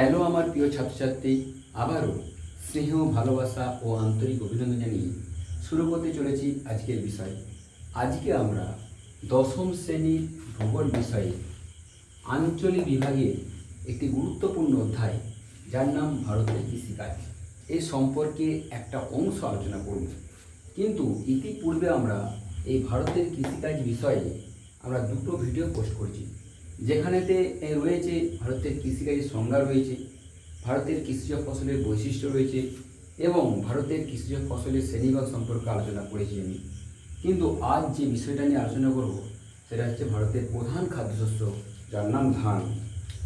Hello আমার প্রিয় ছাত্রছাত্রী, আবারও স্নেহ, ভালোবাসা ও আন্তরিক অভিনন্দন জানিয়ে শুরু করতে চলেছি আজকের বিষয়। আজকে আমরা দশম শ্রেণির ভূগোল বিষয়ে আঞ্চলিক বিভাগের একটি গুরুত্বপূর্ণ অধ্যায়, যার নাম ভারতের কৃষিকাজ। এ সম্পর্কে একটা অংশ আলোচনা করব। কিন্তু ইতিপূর্বে আমরা এই ভারতের কৃষিকাজ বিষয়ে আমরা দুটো ভিডিও পোস্ট করছি। যেখানেতে রয়েছে ভারতের কৃষিকাজের সংজ্ঞা রয়েছে, ভারতের কৃষিজ ফসলের বৈশিষ্ট্য রয়েছে এবং ভারতের কৃষিজ ফসলের শ্রেণীভাগ সম্পর্কে আলোচনা করেছি আমি। কিন্তু আজ যে বিষয়টা নিয়ে আলোচনা করব, সেটা হচ্ছে ভারতের প্রধান খাদ্যশস্য, যার নাম ধান।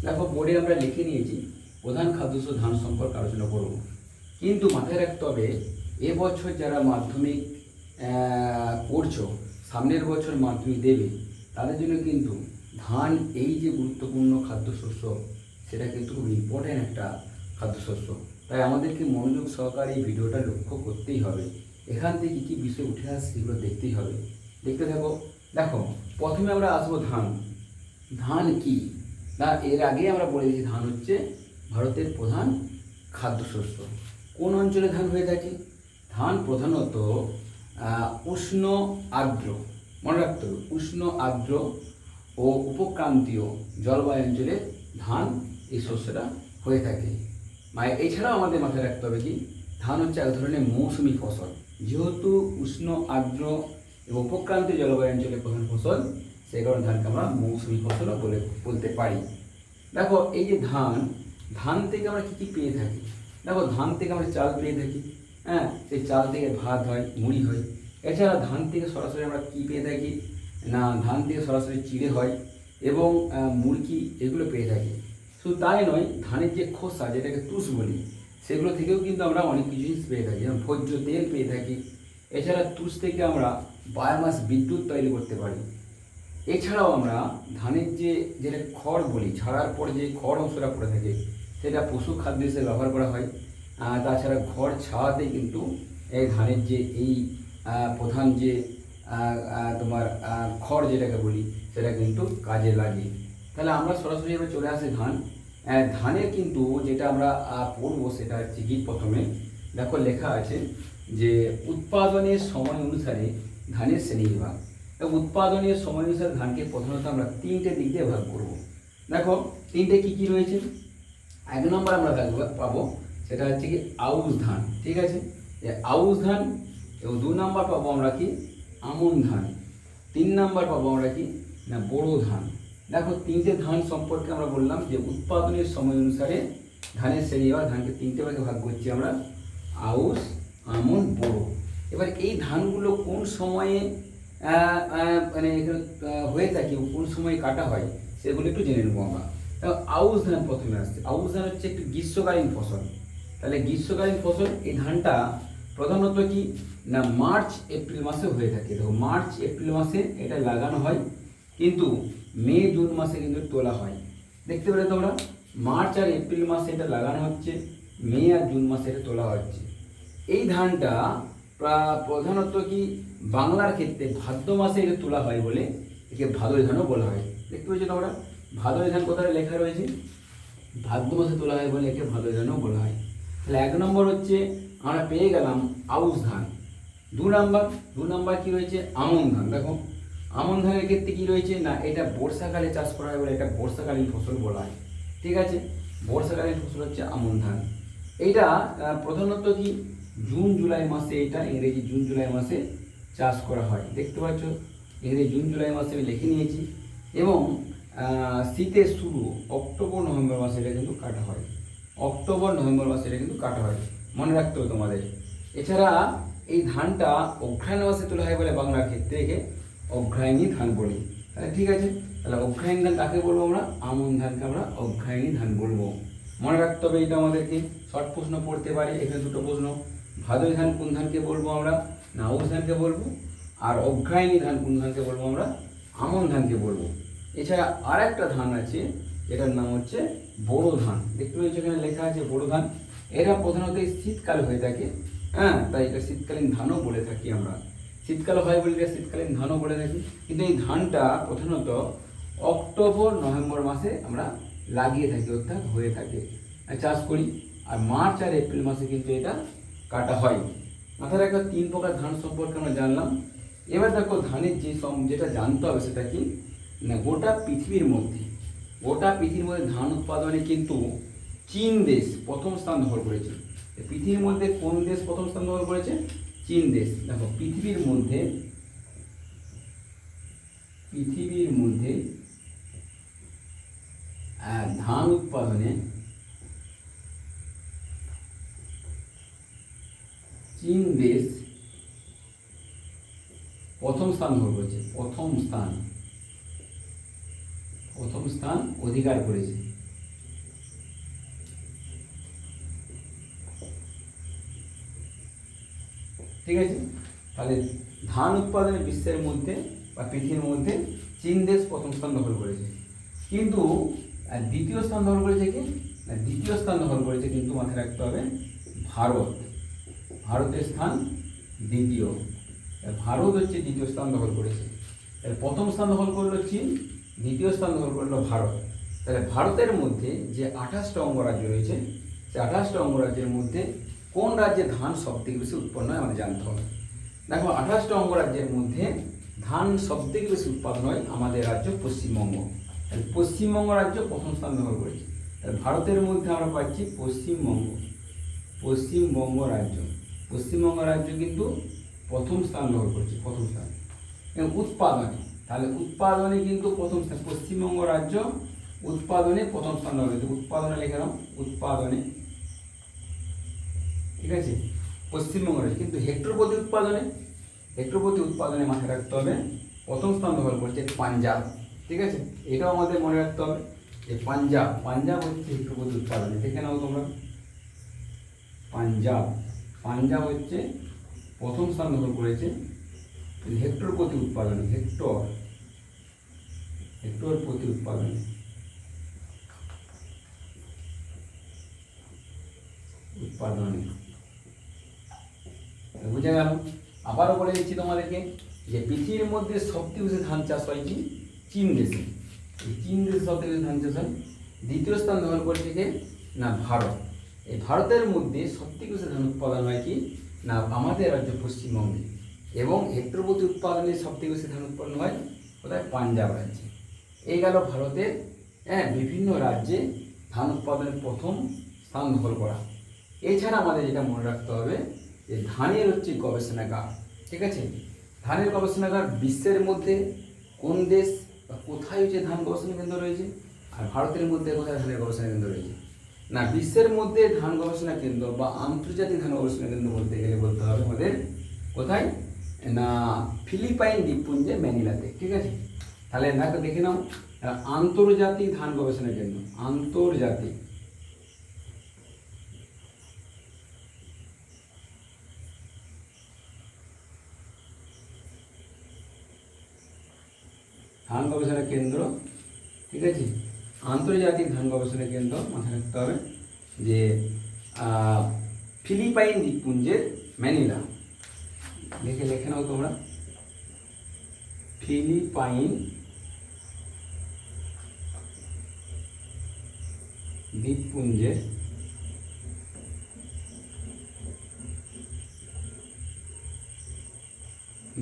দেখো, বোর্ডে আমরা লিখে নিয়েছি, প্রধান খাদ্যশস্য ধান সম্পর্কে আলোচনা করব। কিন্তু মাথায় রাখতে হবে এবছর যারা মাধ্যমিক পড়ছো, সামনের বছর মাধ্যমিক দেবে, তাদের জন্য কিন্তু ধান এই যে গুরুত্বপূর্ণ খাদ্যশস্য, সেটা কিন্তু খুব ইম্পর্ট্যান্ট একটা খাদ্যশস্য। তাই আমাদেরকে মনোযোগ সহকারে এই ভিডিওটা লক্ষ্য করতেই হবে। এখান থেকে কী কী বিষয় উঠে আসছে সেগুলো দেখতেই হবে। দেখতে থাকো। দেখো, প্রথমে আমরা আসব ধান। ধান কি? না, এর আগে আমরা বলে দিয়েছি, ধান হচ্ছে ভারতের প্রধান খাদ্যশস্য। কোন অঞ্চলে ধান হয়ে থাকে? ধান প্রধানত উষ্ণ আর্দ্র। মনে রাখতে হবে, উষ্ণ আর্দ্র ও উপক্রান্তীয় জলবায়ু অঞ্চলে ধান এই শস্যটা হয়ে থাকে। মানে এছাড়াও আমাদের মাথায় রাখতে হবে কি, ধান হচ্ছে এক ধরনের মৌসুমি ফসল। যেহেতু উষ্ণ, আর্দ্র এবং উপক্রান্তীয় জলবায়ু অঞ্চলে প্রধান ফসল, সেই কারণে ধানকে আমরা মৌসুমি ফসলও বলে বলতে পারি। দেখো, এই যে ধান ধান থেকে আমরা কী কী পেয়ে থাকি? দেখো, ধান থেকে আমরা চাল পেয়ে থাকি হ্যাঁ? সেই চাল থেকে ভাত হয়, মুড়ি হয়। এছাড়া ধান থেকে সরাসরি আমরা কী পেয়ে থাকি? না, ধান থেকে সরাসরি চিড়ে হয় এবং মুরগি এগুলো পেয়ে থাকি। শুধু তাই নয়, ধানের যে খোসা যেটাকে তুষ বলি, সেগুলো থেকেও কিন্তু আমরা অনেক কিছু জিনিস পেয়ে থাকি। যেমন ভোজ্য তেল পেয়ে থাকি। এছাড়া তুষ থেকে আমরা বায়োমাস বিদ্যুৎ তৈরি করতে পারি। এছাড়াও আমরা ধানের যে, যেটা খড় বলি, ছাড়ার পরে যে খড় অংশটা পড়ে থাকে, সেটা পশু খাদ্য হিসেবে ব্যবহার করা হয়। তাছাড়া খড় ছাওয়াতে কিন্তু এই ধানের যে, এই প্রধান যে তোমার খড় যেটাকে বলি, সেটা কিন্তু কাজে লাগে তাহলে আমরা সরাসরি এবার চলে আসি ধান। ধানের কিন্তু যেটা আমরা পড়ব সেটা হচ্ছে কি প্রথমে, দেখো লেখা আছে যে উৎপাদনের সময় অনুসারে ধানের শ্রেণি বিভাগ এবং উৎপাদনের সময় অনুসারে ধানকে প্রধানত আমরা তিনটে দিক দিয়ে ভাগ করব। দেখো, তিনটে কি কি রয়েছে? এক নম্বর আমরা দেখব পাবো, সেটা হচ্ছে কি আউশ ধান, ঠিক আছে? আউশ ধান এবং দু নম্বর পাবো আমরা কি আমন ধান। তিন নম্বর পাবো আমরা কি? না বোরো ধান। দেখো, তিনটে ধান সম্পর্কে আমরা বললাম যে উৎপাদনের সময় অনুসারে ধানের শ্রেণি বা ধানকে তিনটে ভাগে ভাগ করছি আমরা। আউশ, আমন বোরো এবার এই ধানগুলো কোন সময়ে মানে হয়ে থাকে, কোন সময়ে কাটা হয়, সেগুলো একটু জেনে নেব আমরা। আউশ ধান প্রথমে আসছে। আউশ ধান হচ্ছে একটি গ্রীষ্মকালীন ফসল। তাহলে গ্রীষ্মকালীন ফসল, এই ধানটা প্রধানত কি? না মার্চ এপ্রিল মাসে হয়ে থাকে। দেখো মার্চ এপ্রিল মাসে এটা লাগানো হয়, কিন্তু মে জুন মাসে কিন্তু তোলা হয়। দেখতে পেলে তোমরা? মার্চ আর এপ্রিল মাসে এটা লাগানো হচ্ছে মে আর জুন মাসে এটা তোলা হচ্ছে। এই ধানটা প্রা- প্রধানত কি বাংলার ক্ষেত্রে ভাদ্র মাসে এটা তোলা হয় বলে একে ভাদই ধানও বলা হয়। দেখতে পেয়েছ তোমরা? ভাদই ধান কোথায় লেখা রয়েছে? ভাদ্র মাসে তোলা হয় বলে একে ভাদই ধানও বলা হয়। তাহলে এক নম্বর হচ্ছে, আমরা পেয়ে গেলাম আউশ ধান। দু নাম্বার দু নাম্বার কি রয়েছে? আমন ধান। দেখো, আমন ধানের ক্ষেত্রে কি রয়েছে? না, এটা বর্ষাকালে চাষ করা হয় বলে এটা বর্ষাকালীন ফসল বলা হয়। ঠিক আছে? বর্ষাকালীন ফসল হচ্ছে আমন ধান। এইটা প্রধানত কি? জুন, জুলাই মাসে এটা ইংরেজি জুন, জুলাই মাসে চাষ করা হয়। দেখতে পাচ্ছ? ইংরেজি জুন, জুলাই মাসে আমি লিখে নিয়েছি। এবং শীতের শুরু, অক্টোবর, নভেম্বর মাসে এটা কিন্তু কাটা হয়। অক্টোবর, নভেম্বর মাসে এটা কিন্তু কাটা হয়। মনে রাখতে হবে তোমাদের। এছাড়া এই ধানটা অঘ্রায়ণ মাসে তোলা হয় বলে বাংলার ক্ষেত্রে একে অঘ্রায়ণী ধান বলি। তাহলে ঠিক আছে? তাহলে অঘ্রায়ণী ধান কাকে বলব আমরা? আমন ধানকে আমরা অঘ্রায়ণী ধান বলব। মনে রাখতে হবে এটা আমাদেরকে। শর্ট প্রশ্ন পড়তে পারে, এখানে দুটো প্রশ্ন। ভাদই ধান কোন ধানকে বলব আমরা? না আউশ ধানকে বলব। আর অঘ্রায়ণী ধান কোন ধানকে বলব আমরা? আমন ধানকে বলব। এছাড়া আর একটা ধান আছে যেটার নাম হচ্ছে বোরো ধান। দেখতে পাচ্ছ এখানে লেখা আছে বোরো ধান। এরা প্রধানত শীতকাল হয়ে থাকে। হ্যাঁ তাই এটা শীতকালীন ধানও বলে থাকি আমরা। শীতকাল হয় বলে এটা শীতকালীন ধানও বলে থাকি। কিন্তু এই ধানটা প্রধানত অক্টোবর, নভেম্বর মাসে আমরা লাগিয়ে থাকি, অর্থাৎ হয়ে থাকে। চাষ করি, আর মার্চ আর এপ্রিল মাসে কিন্তু এটা কাটা হয়। মাথায় রাখা, তিন প্রকার ধান সম্পর্কে আমরা জানলাম। এবার দেখো, ধানের যে সম- যেটা জানতে হবে সেটা কি? না, গোটা পৃথিবীর মধ্যে, গোটা পৃথিবীর মধ্যে ধান উৎপাদনে কিন্তু চীন দেশ প্রথম স্থান দখল করেছে পৃথিবীর মধ্যে কোন দেশ প্রথম স্থান দখল করেছে? চীন দেশ। দেখো, পৃথিবীর মধ্যে পৃথিবীর মধ্যে ধান উৎপাদনে চীন দেশ প্রথম স্থান দখল করেছে। প্রথম স্থান প্রথম স্থান অধিকার করেছে। ঠিক আছে? তাহলে ধান উৎপাদনে বিশ্বের মধ্যে বা পৃথিবীর মধ্যে চীন দেশ প্রথম স্থান দখল করেছে। কিন্তু দ্বিতীয় স্থান দখল করেছে কি? না, দ্বিতীয় স্থান দখল করেছে কিন্তু মাথায় রাখতে হবে ভারত। ভারতের স্থান দ্বিতীয়। ভারত হচ্ছে দ্বিতীয় স্থান দখল করেছে। তাহলে প্রথম স্থান দখল করল চীন, দ্বিতীয় স্থান দখল করল ভারত। তাহলে ভারতের মধ্যে যে আঠাশটা অঙ্গরাজ্য রয়েছে, সে আঠাশটা অঙ্গরাজ্যের মধ্যে কোন রাজ্যে ধান সব থেকে বেশি উৎপন্ন হয় আমাদের জানতে হবে। দেখো, আঠাশটা অঙ্গরাজ্যের মধ্যে ধান সব থেকে বেশি উৎপাদন হয় আমাদের রাজ্য পশ্চিমবঙ্গ। তাহলে পশ্চিমবঙ্গ রাজ্য প্রথম স্থান দখল করেছে। তাহলে ভারতের মধ্যে আমরা পাচ্ছি পশ্চিমবঙ্গ। পশ্চিমবঙ্গ রাজ্য। পশ্চিমবঙ্গ রাজ্য কিন্তু প্রথম স্থান দখল করছে, প্রথম স্থান। এবং উৎপাদনে, তাহলে উৎপাদনে কিন্তু প্রথম স্থান, পশ্চিমবঙ্গ রাজ্য উৎপাদনে প্রথম স্থান দখল করেছে উৎপাদনে লিখে উৎপাদনে ঠিক আছে? পশ্চিমবঙ্গ রাজ্য কিন্তু হেক্টর প্রতি উৎপাদনে হেক্টর প্রতি উৎপাদনে মাথায় রাখতে হবে, প্রথম স্থান দখল করছে পাঞ্জাব, ঠিক আছে? এটাও আমাদের মনে রাখতে হবে যে পাঞ্জাব পাঞ্জাব হচ্ছে হেক্টর প্রতি উৎপাদনে। দেখে নাও তোমরা। পাঞ্জাব পাঞ্জাব হচ্ছে প্রথম স্থান দখল করেছে হেক্টর প্রতি উৎপাদনে, হেক্টর হেক্টর প্রতি উৎপাদনে। উৎপাদনে। বুঝে গেল। আবারও বলে দিচ্ছি তোমাদেরকে যে পৃথিবীর মধ্যে সবথেকে বেশি ধান চাষ হয় কি? চীন দেশে। এই চীন দেশে সবথেকে বেশি ধান চাষ হয় দ্বিতীয় স্থান দখল করেছে কে? না, ভারত। এই ভারতের মধ্যে সবথেকে বেশি ধান উৎপাদন হয় কি? না, আমাদের রাজ্য পশ্চিমবঙ্গে। এবং হেক্টর প্রতি উৎপাদনে সবথেকে বেশি ধান উৎপন্ন হয় কোথায়? পাঞ্জাব রাজ্যে। এই গেল ভারতের হ্যাঁ বিভিন্ন রাজ্যে ধান উৎপাদনের প্রথম স্থান দখল করা। এছাড়া আমাদের যেটা মনে রাখতে হবে যে ধানের হচ্ছে গবেষণাগার, ঠিক আছে? ধানের গবেষণাগার বিশ্বের মধ্যে কোন দেশ বা কোথায় হচ্ছে ধান গবেষণা কেন্দ্র রয়েছে? আর ভারতের মধ্যে কোথায় ধানের গবেষণা কেন্দ্র রয়েছে? না, বিশ্বের মধ্যে ধান গবেষণা কেন্দ্র বা আন্তর্জাতিক ধান গবেষণা কেন্দ্র বলতে গেলে বলতে হবে আমাদের কোথায়? না, ফিলিপাইন দ্বীপপুঞ্জে ম্যানিলাতে, ঠিক আছে? তাহলে দেখো দেখে নাও। আন্তর্জাতিক ধান গবেষণা কেন্দ্র, আন্তর্জাতিক। ধান গবেষণা কেন্দ্র, ঠিক আছে? আন্তর্জাতিক ধান গবেষণা কেন্দ্র মাথায় রাখতে হবে যে ফিলিপাইন দ্বীপপুঞ্জের ম্যানিলা। লিখে লিখে নাও তোমরা। ফিলিপাইন দ্বীপপুঞ্জের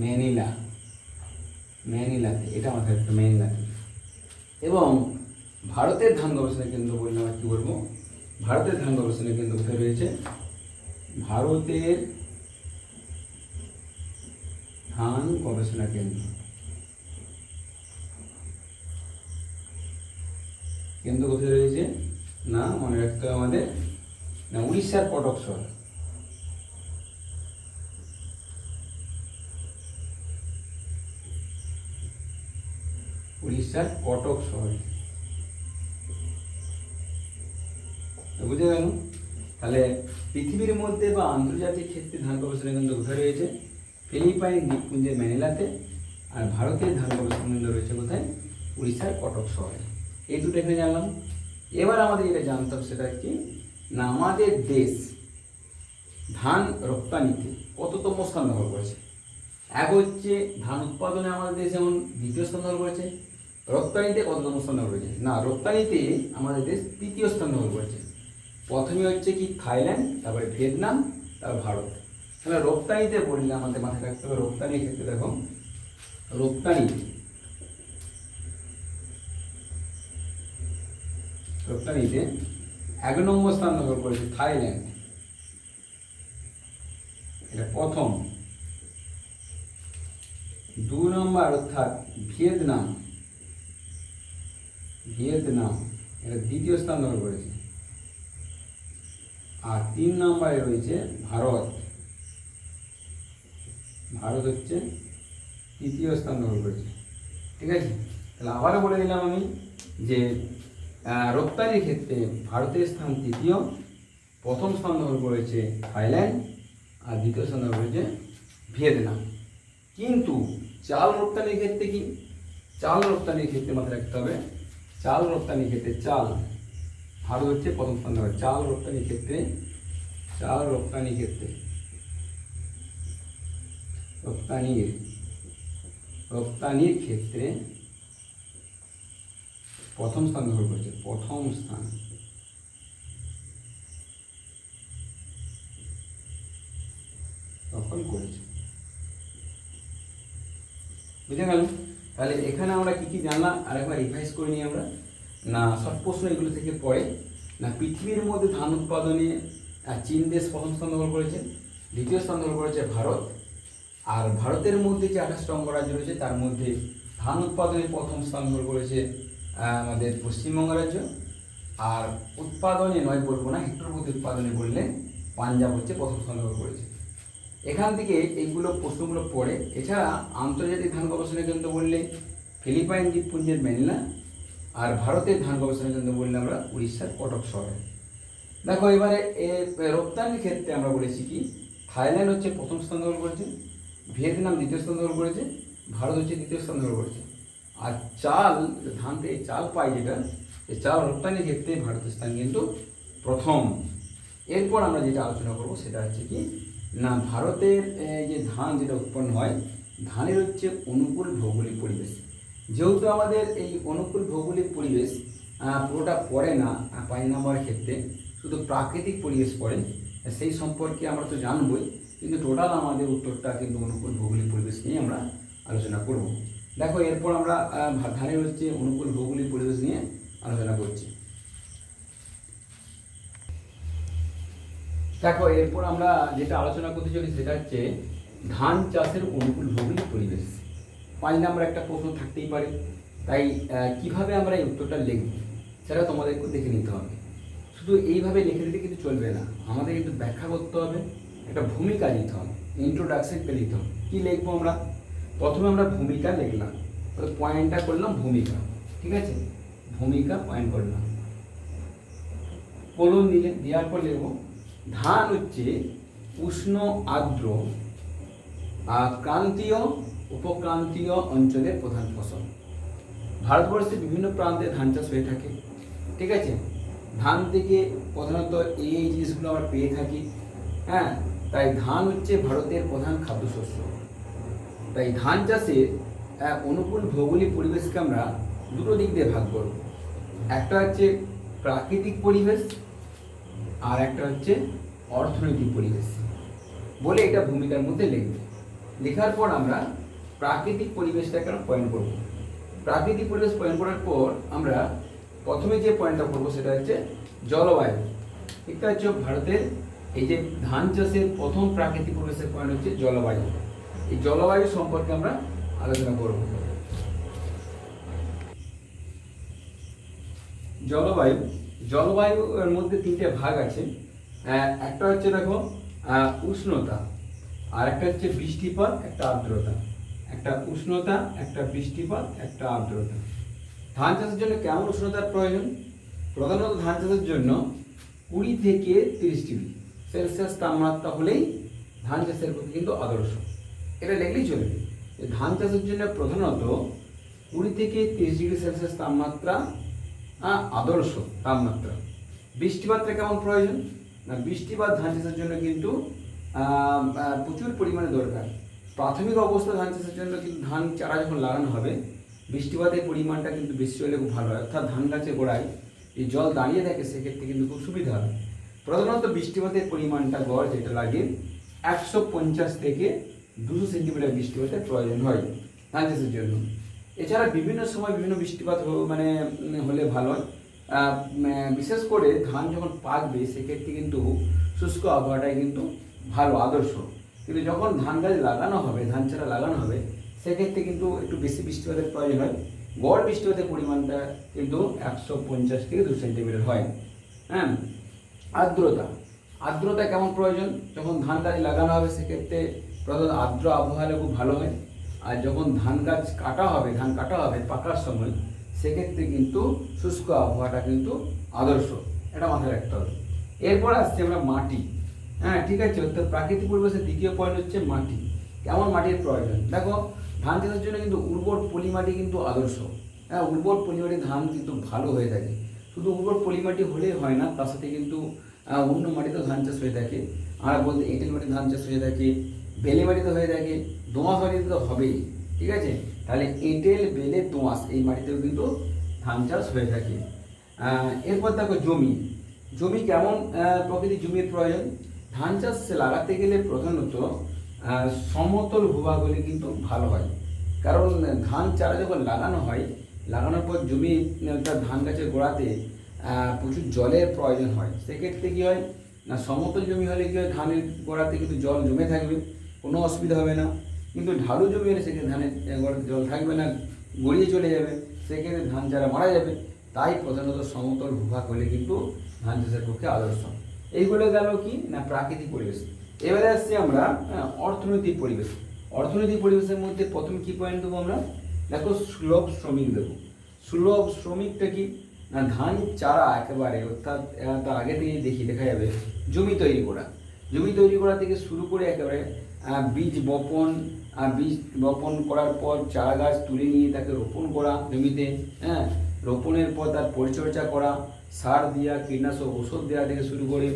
ম্যানিলা। ম্যানিলাতে এটা মাথায় হবে, ম্যানিলাতে এবং ভারতের ধান গবেষণা কেন্দ্র বললে আমরা কী বলব? ভারতের ধান গবেষণা কেন্দ্র কোথায় রয়েছে? ভারতের ধান গবেষণা কেন্দ্র। কেন্দ্র কোথায় রয়েছে? না মনে রাখতে হবে আমাদের। না উড়িষ্যার কটক শহর উড়িষ্যার কটক শহরে। বুঝে গেল? তাহলে পৃথিবীর মধ্যে বা আন্তর্জাতিক ক্ষেত্রে ধান গবেষণা কেন্দ্র কোথায় রয়েছে? ফিলিপাইন, দ্বীপপুঞ্জের ম্যানিলাতে আর ভারতের ধান গবেষণা কেন্দ্র রয়েছে কোথায়? উড়িষ্যার কটক শহরে। এই দুটো এখানে জানলাম। এবার আমাদের যেটা জানতে হবে সেটা কি না আমাদের দেশ ধান রপ্তানিতে কততম স্থান দখল করেছে? এক হচ্ছে ধান উৎপাদনে আমাদের দেশ যেমন দ্বিতীয় স্থান দখল করেছে রপ্তানিতে কততম স্থান দখল করেছে। না, রপ্তানিতে আমাদের দেশ তৃতীয় স্থান দখল করেছে। প্রথমে হচ্ছে কি থাইল্যান্ড, তারপরে ভিয়েতনাম, তারপর ভারত। তাহলে রপ্তানিতে বললে আমাদের মাথায় রাখতে হবে রপ্তানির ক্ষেত্রে দেখো রপ্তানিতে রপ্তানিতে এক নম্বর স্থান দখল করেছে থাইল্যান্ড। এটা প্রথম। দু নম্বর অর্থাৎ ভিয়েতনাম। ভিয়েতনাম এটা দ্বিতীয় স্থান দখল করেছে আর তিন নম্বরে রয়েছে ভারত। ভারত হচ্ছে তৃতীয় স্থান দখল করেছে ঠিক আছে? তাহলে আবারও বলে দিলাম আমি যে রপ্তানির ক্ষেত্রে ভারতের স্থান তৃতীয়, প্রথম স্থান দখল করেছে থাইল্যান্ড, আর দ্বিতীয় স্থান দখল করেছে ভিয়েতনাম। কিন্তু চাল রপ্তানির ক্ষেত্রে কি? চাল রপ্তানির ক্ষেত্রে মাথায় রাখতে হবে চাল রপ্তানির ক্ষেত্রে চাল ভারত হচ্ছে, প্রথম স্থান দখল চাল রপ্তানির ক্ষেত্রে, চাল রপ্তানির ক্ষেত্রে, রপ্তানির রপ্তানির ক্ষেত্রে প্রথম স্থান দখল করেছে প্রথম স্থান। দখল করেছে। বুঝে গেল? তাহলে এখানে আমরা কি কি জানলাম? আরেকবার রিভাইজ করে নিই আমরা। না, সব প্রশ্ন এগুলো থেকে পড়ে। না, পৃথিবীর মধ্যে ধান উৎপাদনে চীন দেশ প্রথম স্থান দখল করেছে, দ্বিতীয় স্থান দখল করেছে ভারত। আর ভারতের মধ্যে যে আঠাশটা অঙ্গরাজ্য রয়েছে, তার মধ্যে ধান উৎপাদনে প্রথম স্থান দখল করেছে আমাদের পশ্চিমবঙ্গ রাজ্য। আর উৎপাদনে, নয় বলব না হেক্টর প্রতি উৎপাদনে বললে পাঞ্জাব হচ্ছে প্রথম স্থান দখল করেছে। এখান থেকে এইগুলো প্রশ্নগুলো পড়ে। এছাড়া আন্তর্জাতিক ধান গবেষণা কেন্দ্র বললে ফিলিপাইন দ্বীপপুঞ্জের ম্যানিলা আর ভারতের ধান গবেষণা কেন্দ্র বললে আমরা উড়িষ্যার কটক শহরে। দেখো, এবারে এ রপ্তানির ক্ষেত্রে আমরা বলেছি কি, থাইল্যান্ড হচ্ছে প্রথম স্থান দখল করেছে, ভিয়েতনাম দ্বিতীয় স্থান দখল করেছে, ভারত হচ্ছে দ্বিতীয় স্থান দখল করেছে। আর চাল, ধান থেকে চাল পাই যেটা, এই চাল রপ্তানির ক্ষেত্রে ভারতের স্থান কিন্তু প্রথম। এরপর আমরা যেটা আলোচনা করব সেটা হচ্ছে কি না ভারতের যে ধান যেটা উৎপন্ন হয় ধানের হচ্ছে অনুকূল ভৌগোলিক পরিবেশ। যেহেতু আমাদের এই অনুকূল ভৌগোলিক পরিবেশ পুরোটা পড়ে না আহ, পাঁচ নাম্বার ক্ষেত্রে শুধু প্রাকৃতিক পরিবেশ পড়ে সেই সম্পর্কে আমরা তো জানবই কিন্তু টোটাল আমাদের উত্তরটা কিন্তু অনুকূল ভৌগোলিক পরিবেশ নিয়ে আমরা আলোচনা করব। দেখো এরপর আমরা ধানের হচ্ছে অনুকূল ভৌগোলিক পরিবেশ নিয়ে আলোচনা করছি। দেখো, এরপর আমরা যেটা আলোচনা করতে চলি সেটা হচ্ছে ধান চাষের অনুকূল ভৌগোলিক পরিবেশ। পাঁচ নাম্বার একটা প্রশ্ন থাকতেই পারে। তাই কীভাবে আমরা এই উত্তরটা লিখব, সেটা তোমাদেরকে দেখে নিতে হবে। শুধু এইভাবে লিখে দিতে কিন্তু চলবে না। আমাদের কিন্তু ব্যাখ্যা করতে হবে, একটা ভূমিকা দিতে হবে ইন্ট্রোডাকশনটা দিতে হবে। কী লিখব আমরা? প্রথমে আমরা ভূমিকা লিখলাম পয়েন্টটা করলাম ভূমিকা, ঠিক আছে? ভূমিকা পয়েন্ট করলাম। কলম দিলে দেওয়ার পর লিখব। ধান হচ্ছে উষ্ণ আর্দ্র আর ক্রান্তীয়, উপক্রান্তীয় অঞ্চলের প্রধান ফসল। ভারতবর্ষের বিভিন্ন প্রান্তে ধান চাষ হয়ে থাকে। ঠিক আছে? ধান থেকে প্রধানত এই জিনিসগুলো আমরা পেয়ে থাকি। হ্যাঁ? তাই ধান হচ্ছে ভারতের প্রধান খাদ্যশস্য। তাই ধান চাষের অনুকূল ভৌগোলিক পরিবেশকে আমরা দুটো দিক দিয়ে ভাগ করব। একটা হচ্ছে প্রাকৃতিক পরিবেশ আর একটা হচ্ছে অর্থনৈতিক পরিবেশ। বলে এটা ভূমিকার মধ্যে লিখবে লেখার পর আমরা প্রাকৃতিক পরিবেশটাকে আমরা পয়েন্ট করব। প্রাকৃতিক পরিবেশ পয়েন্ট করার পর আমরা প্রথমে যে পয়েন্টটা করব সেটা হচ্ছে জলবায়ু। এটা হচ্ছে ভারতের এই যে ধান চাষের প্রথম প্রাকৃতিক পরিবেশের পয়েন্ট হচ্ছে জলবায়ু। এই জলবায়ু সম্পর্কে আমরা আলোচনা করব। জলবায়ু জলবায়ু এর মধ্যে তিনটে ভাগ আছে। একটা হচ্ছে দেখো উষ্ণতা, আর একটা হচ্ছে বৃষ্টিপাত, একটা আর্দ্রতা। একটা উষ্ণতা, একটা বৃষ্টিপাত, একটা আর্দ্রতা। ধান চাষের জন্য কেমন উষ্ণতার প্রয়োজন? প্রধানত ধান চাষের জন্য কুড়ি থেকে তিরিশ ডিগ্রি সেলসিয়াস তাপমাত্রা হলেই ধান চাষের পক্ষে কিন্তু আদর্শ। এটা লিখলেই চলবে ধান চাষের জন্য প্রধানত কুড়ি থেকে তিরিশ ডিগ্রি সেলসিয়াস তাপমাত্রা আদর্শ, তাপমাত্রা। বৃষ্টিপাতটা কেমন প্রয়োজন? না, বৃষ্টিপাত ধান চাষের জন্য কিন্তু প্রচুর পরিমাণে দরকার। প্রাথমিক অবস্থা ধান চাষের জন্য কিন্তু ধান চারা যখন লাগানো হবে, বৃষ্টিপাতের পরিমাণটা কিন্তু বেশি হলে খুব ভালো হয়। অর্থাৎ ধান গাছের গোড়ায় এই জল দাঁড়িয়ে থাকে, সেক্ষেত্রে কিন্তু খুব সুবিধা হবে। প্রধানত বৃষ্টিপাতের পরিমাণটা গড় যেটা লাগে, একশো পঞ্চাশ থেকে দুশো সেন্টিমিটার বৃষ্টিপাতের প্রয়োজন হয় ধান চাষের জন্য। এছাড়া বিভিন্ন সময় বিভিন্ন বৃষ্টিপাত মানে হলে ভালো হয়। বিশেষ করে ধান যখন পাকবে, সেক্ষেত্রে কিন্তু শুষ্ক আবহাওয়াটাই কিন্তু ভালো, আদর্শ। কিন্তু যখন ধান গাছ লাগানো হবে, ধান চারা লাগানো হবে, সেক্ষেত্রে কিন্তু একটু বেশি বৃষ্টিপাতের প্রয়োজন হয়। গড় বৃষ্টিপাতের পরিমাণটা কিন্তু একশো পঞ্চাশ থেকে দু সেন্টিমিটার হয়। হ্যাঁ? আর্দ্রতা। আর্দ্রতা কেমন প্রয়োজন? যখন ধান গাছ লাগানো হবে, সেক্ষেত্রে প্রধানত আর্দ্র আবহাওয়া খুব ভালো হয়। আর যখন ধান গাছ কাটা হবে, ধান কাটা হবে পাকার সময়, সেক্ষেত্রে কিন্তু শুষ্ক আবহাওয়াটা কিন্তু আদর্শ। এটা মাথায় রাখতে হবে। এরপর আসছে আমরা মাটি। হ্যাঁ ঠিক আছে? অর্থাৎ প্রাকৃতিক পরিবেশের দ্বিতীয় পয়েন্ট হচ্ছে মাটি। কেমন মাটির প্রয়োজন? দেখো, ধান চাষের জন্য কিন্তু উর্বর পলি মাটি কিন্তু আদর্শ। হ্যাঁ উর্বর পলি মাটি ধান কিন্তু ভালো হয়ে থাকে। শুধু উর্বর পলি মাটি হলেই হয় না, তার সাথে কিন্তু অন্য মাটিতেও ধান চাষ হয়ে থাকে। আর বলতে, এঁটেল মাটি ধান চাষ হয়ে থাকে। বেলে মাটিতে হয়ে থাকে দোঁয়াশ মাটিতে তো হবেই, ঠিক আছে? তাহলে এঁটেল, বেলে দোঁয়াশ এই মাটিতেও কিন্তু ধান চাষ হয়ে থাকে। এরপর দেখো জমি। জমি কেমন প্রকৃতির জমির প্রয়োজন? ধান চাষ লাগাতে গেলে প্রধানত সমতল ভূভাগ হলে কিন্তু ভালো হয়। কারণ ধান চারা যখন লাগানো হয়, লাগানোর পর জমি অর্থাৎ ধান গাছের গোড়াতে প্রচুর জলের প্রয়োজন হয়। সেক্ষেত্রে কী হয়? না, সমতল জমি হলে কী হয়? ধানের গোড়াতে কিন্তু জল জমে থাকবে। কোনো অসুবিধা হবে না। কিন্তু ঢালু জমি হলে সেক্ষেত্রে ধানের জল থাকবে না, গড়িয়ে চলে যাবে। সেক্ষেত্রে ধান চারা মারা যাবে, তাই প্রধানত সমতল ভূভাগ হলে কিন্তু ধান চাষের পক্ষে আদর্শ। এইগুলো গেল কি না প্রাকৃতিক পরিবেশ? এবারে আসছি আমরা অর্থনৈতিক পরিবেশ। অর্থনৈতিক পরিবেশের মধ্যে প্রথম কি পয়েন্ট দেবো আমরা? দেখো সুলভ শ্রমিক দেবো। সুলভ শ্রমিকটা কি? না ধান চারা একেবারে, অর্থাৎ তার আগে থেকে দেখি, দেখা যাবে। জমি তৈরি করা। জমি তৈরি করা থেকে শুরু করে একেবারে বীজ বপন বীজ বপন করার পর চারা গাছ তুলে নিয়ে তাকে রোপণ করা জমিতে হ্যাঁ? রোপণের পর তার পরিচর্যা করা সার দেওয়া কীটনাশক ওষুধ দেওয়া থেকে শুরু করে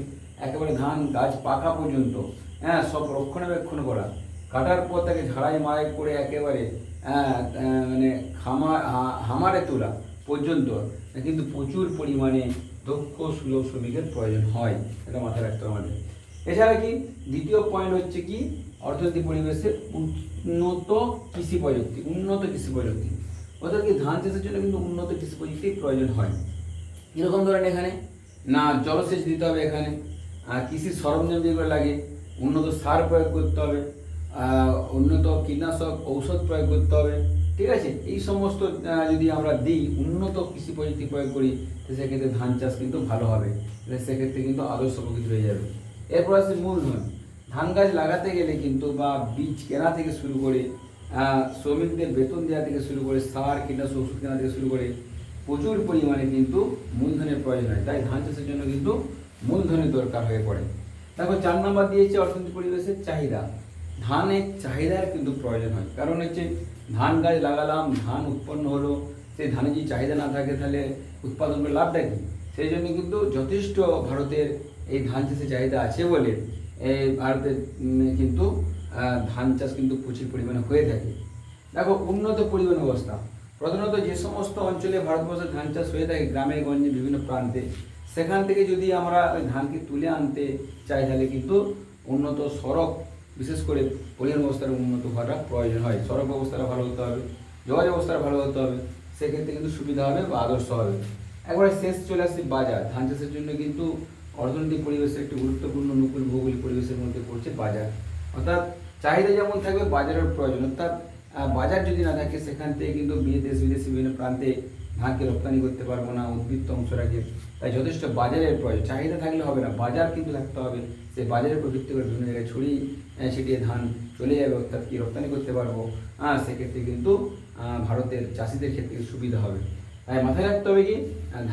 একেবারে ধান গাছ পাকা পর্যন্ত হ্যাঁ? সব রক্ষণাবেক্ষণ করা। কাটার পর তাকে ঝাড়াই মারাই করে একেবারে আহ, মানে খামার হামারে তোলা পর্যন্ত। কিন্তু প্রচুর পরিমাণে দক্ষ সুলভ শ্রমিকের প্রয়োজন হয়। এটা মাথায় রাখতে হবে আমাদের। এছাড়া কি? দ্বিতীয় পয়েন্ট হচ্ছে কি? অর্থনৈতিক পরিবেশের উন্নত কৃষি প্রযুক্তি, উন্নত কৃষি প্রযুক্তি। অর্থাৎ কি, ধান চাষের জন্য কিন্তু উন্নত কৃষি প্রযুক্তির প্রয়োজন হয়। কীরকম ধরেন এখানে? না, জলসেচ দিতে হবে এখানে, আর কৃষির সরঞ্জাম যেগুলো লাগে, উন্নত সার প্রয়োগ করতে হবে উন্নত কীটনাশক ঔষধ প্রয়োগ করতে হবে, ঠিক আছে? এই সমস্ত যদি আমরা দিই, উন্নত কৃষি প্রযুক্তি প্রয়োগ করি সেক্ষেত্রে ধান চাষ কিন্তু ভালো হবে সেক্ষেত্রে কিন্তু আদর্শ প্রকৃতি হয়ে যাবে। এরপর আছে মূলধন। ধান গাছ লাগাতে গেলে কিন্তু বা বীজ কেনা থেকে শুরু করে শ্রমিকদের বেতন দেওয়া থেকে শুরু করে, সার কীটনাশক ওষুধ কেনা থেকে শুরু করে প্রচুর পরিমাণে কিন্তু মূলধনের প্রয়োজন হয়। তাই ধান চাষের জন্য কিন্তু মূলধনের দরকার হয়ে পড়ে। দেখো চার নম্বর দিয়েছে অর্থনৈতিক পরিবেশের চাহিদা। ধানের চাহিদার কিন্তু প্রয়োজন হয়। কারণ হচ্ছে ধান গাছ লাগালাম, ধান উৎপন্ন হলো, সেই ধানে যদি চাহিদা না থাকে তাহলে উৎপাদন করে লাভটা কি? সেই জন্য কিন্তু যথেষ্ট ভারতের এই ধান চাষের চাহিদা আছে বলে এই ভারতের কিন্তু ধান চাষ কিন্তু প্রচুর পরিমাণে হয়ে থাকে। দেখো, উন্নত পরিবহন ব্যবস্থা। প্রধানত যে সমস্ত অঞ্চলে ভারতবর্ষে ধান চাষ হয়ে থাকে, গ্রামে, গঞ্জে, বিভিন্ন প্রান্তে, সেখান থেকে যদি আমরা ওই ধানকে তুলে আনতে চাই, তাহলে কিন্তু উন্নত সড়ক, বিশেষ করে পরিবহন ব্যবস্থার উন্নত হওয়াটা প্রয়োজন হয়। সড়ক ব্যবস্থাটা ভালো হতে হবে যোগাযোগ ব্যবস্থাটা ভালো হতে হবে, সেক্ষেত্রে কিন্তু সুবিধা হবে বা আদর্শ হবে। একবারে শেষ চলে আসছে বাজার। ধান চাষের জন্য কিন্তু অর্থনৈতিক পরিবেশের একটি গুরুত্বপূর্ণ অনুকূল ভৌগোলিক পরিবেশের মধ্যে পড়ছে বাজার। অর্থাৎ চাহিদা যেমন থাকবে, বাজারের প্রয়োজন। অর্থাৎ বাজার যদি না থাকে, সেখান থেকে কিন্তু দেশ বিদেশি বিভিন্ন প্রান্তে ধানকে রপ্তানি করতে পারব না, উদ্বৃত্ত অংশ রাখে। তাই যথেষ্ট বাজারের প্রয়োজন। চাহিদা থাকলে হবে না, বাজার কিন্তু থাকতে হবে। সেই বাজারের উপর ভিত্তি করে বিভিন্ন জায়গায় ছড়িয়ে ছিটিয়ে ধান চলে যাবে, অর্থাৎ কি রপ্তানি করতে পারব? হ্যাঁ সেক্ষেত্রে কিন্তু ভারতের চাষিদের ক্ষেত্রে সুবিধা হবে। তাই মাথায় রাখতে হবে কি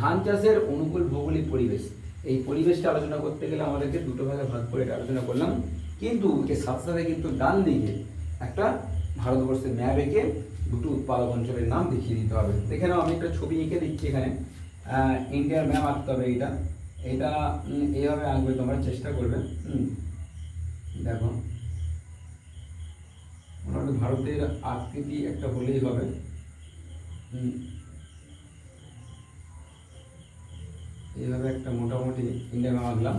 ধান চাষের অনুকূল ভৌগোলিক পরিবেশ। এই পরিবেশটা আলোচনা করতে গেলে আমাদেরকে দুটো ভাগে ভাগ করে আলোচনা করলাম। কিন্তু এর সাথে সাথে কিন্তু ডান দিকে একটা ভারতবর্ষের ম্যাপ এঁকে দুটো উৎপাদক অঞ্চলের নাম দেখিয়ে দিতে হবে। দেখে নাও আমি একটা ছবি এঁকে দিচ্ছি এখানে। ইন্ডিয়ার ম্যাপ আঁকতে হবে এইটা। এটা এইভাবে আঁকবে, তোমরা চেষ্টা করবে। দেখো। মোটামুটি ভারতের আকৃতি একটা হলেই হবে। এইভাবে একটা মোটামুটি ইন্ডিয়া আঁকলাম।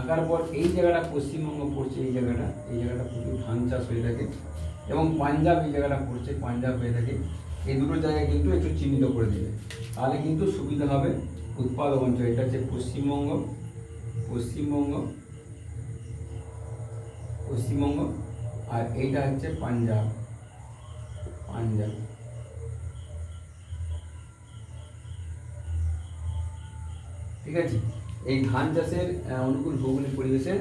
আঁকার পর এই জায়গাটা পশ্চিমবঙ্গ পড়ছে, এই জায়গাটা এই জায়গাটা প্রচুর ধান চাষ হয়ে থাকে এবং পাঞ্জাব এই জায়গাটা পড়ছে, পাঞ্জাব হয়ে থাকে। এই দুটো জায়গায় কিন্তু একটু চিহ্নিত করে দেবে। তাহলে কিন্তু সুবিধা হবে উৎপাদক অঞ্চল, এটা হচ্ছে পশ্চিমবঙ্গ পশ্চিমবঙ্গ পশ্চিমবঙ্গ, আর এইটা হচ্ছে পাঞ্জাব পাঞ্জাব। ঠিক আছে? এই ধান চাষের অনুকূল ভৌগোলিক পরিবেশে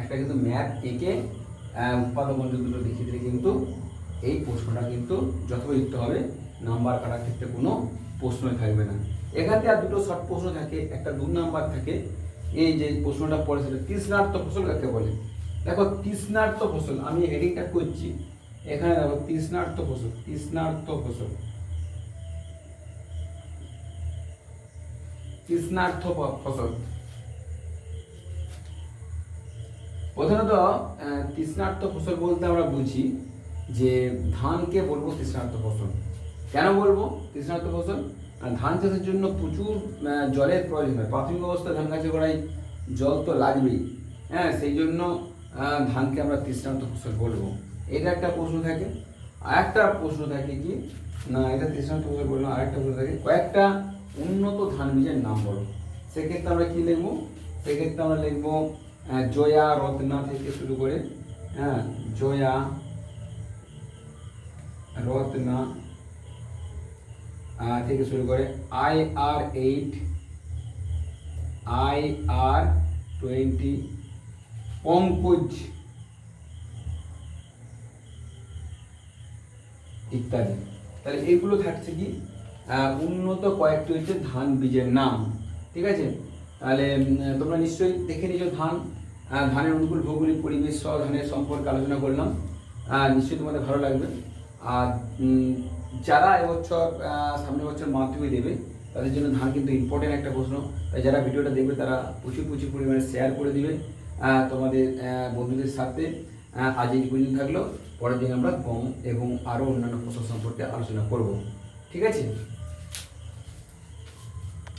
একটা কিন্তু ম্যাপ এঁকে আহ, উৎপাদক অঞ্চল দুটো দেখিয়ে দিলে কিন্তু এই প্রশ্নটা কিন্তু যথোপযুক্ত হবে। নাম্বার কাটার ক্ষেত্রে কোনো প্রশ্নই থাকবে না। এখানে আর দুটো শর্ট প্রশ্ন থাকে একটা দু নাম্বার থাকে। এই যে প্রশ্নটা পড়ে সেটা তৃষ্ণার্থ ফসল কাকে বলে? দেখো তৃষ্ণার্থ ফসল আমি হেডিংটা করছি। এখানে দেখো তৃষ্ণার্থ ফসল তৃষ্ণার্থ ফসল। তৃষ্ণার্থ ফসল প্রধানত তৃষ্ণার্থ ফসল বলতে আমরা বুঝি যে ধানকে বলব তৃষ্ণার্থ ফসল। কেন বলব তৃষ্ণার্থ ফসল? ধান চাষের জন্য প্রচুর জলের প্রয়োজন হয়। প্রাথমিক অবস্থায় ধান গাছের গোড়ায় জল তো লাগবেই। হ্যাঁ সেই জন্য ধানকে আমরা তৃষ্ণার্থ ফসল বলব। এটা একটা প্রশ্ন থাকে। আর একটা প্রশ্ন থাকে কি? না, এটা তৃষ্ণান্ত ফসল বললাম আর একটা প্রশ্ন থাকে। কয়েকটা উন্নত ধান বীজের নাম বলো। সেক্ষেত্রে আমরা কি লিখব? সেক্ষেত্রে আমরা লিখব জয়া রত্না থেকে শুরু করে হ্যাঁ জয়া রত্না থেকে শুরু করে I R eight I R twenty Pankaj ইত্যাদি। তাহলে এইগুলো থাকছে কি? উন্নত কয়েকটি হচ্ছে ধান বীজের নাম ঠিক আছে? তাহলে তোমরা নিশ্চয়ই দেখে নিছো ধান। ধানের অনুকূল ভৌগোলিক পরিবেশ সহ ধানের সম্পর্কে আলোচনা করলাম। নিশ্চয়ই তোমাদের ভালো লাগবে। আর যারা এবছর আহ, সামনের বছর মাধ্যমিক দেবে তাদের জন্য ধান কিন্তু ইম্পর্টেন্ট একটা প্রশ্ন। তাই যারা ভিডিওটা দেখবে তারা প্রচুর প্রচুর পরিমাণে শেয়ার করে দিবে তোমাদের বন্ধুদের সাথে। আজ এই পর্যন্ত থাকল। পরের দিন আমরা গম এবং আরও অন্যান্য ফসল সম্পর্কে আলোচনা করব। ঠিক আছে?